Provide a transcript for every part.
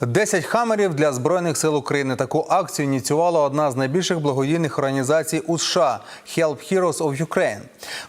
10 хамерів для збройних сил України. Таку акцію ініціювала одна з найбільших благодійних організацій у США Help Heroes of Ukraine.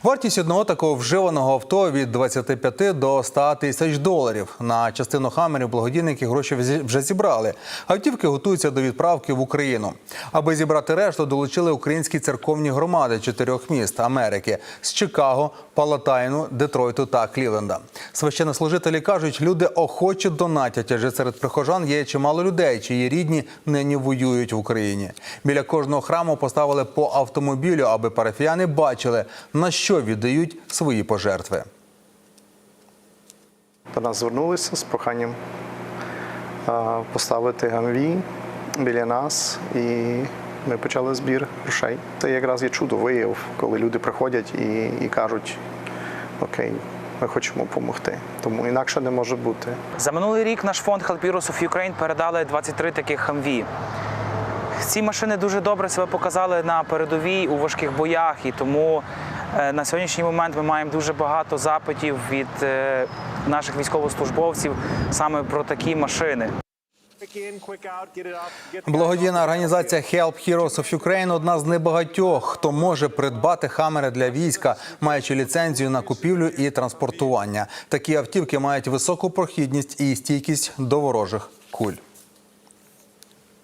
Вартість одного такого вживаного авто від 25 до 100 тисяч доларів. На частину хамерів благодійники гроші вже зібрали. Автівки готуються до відправки в Україну. Аби зібрати решту, долучили українські церковні громади чотирьох міст Америки з Чикаго, Палатайну, Детройту та Клівленда. Священнослужителі кажуть, люди охоче донатять, адже серед прихожан є чимало людей, чиї рідні нині воюють в Україні. Біля кожного храму поставили по автомобілю, аби парафіяни бачили, на що віддають свої пожертви. до нас звернулися з проханням поставити гамві біля нас, і ми почали збір грошей. Це якраз є чудо вияв, коли люди приходять і, і кажуть: Окей, ми хочемо допомогти. Тому інакше не може бути. За минулий рік наш фонд Help Heroes of Ukraine передали 23 таких хамві. Ці машини дуже добре себе показали на передовій у важких боях, і тому е, на сьогоднішній момент ми маємо дуже багато запитів від е, наших військовослужбовців саме про такі машини. Благодійна організація Help Heroes of Ukraine – одна з небагатьох, хто може придбати хамери для війська, маючи ліцензію на купівлю і транспортування. Такі автівки мають високу прохідність і стійкість до ворожих куль.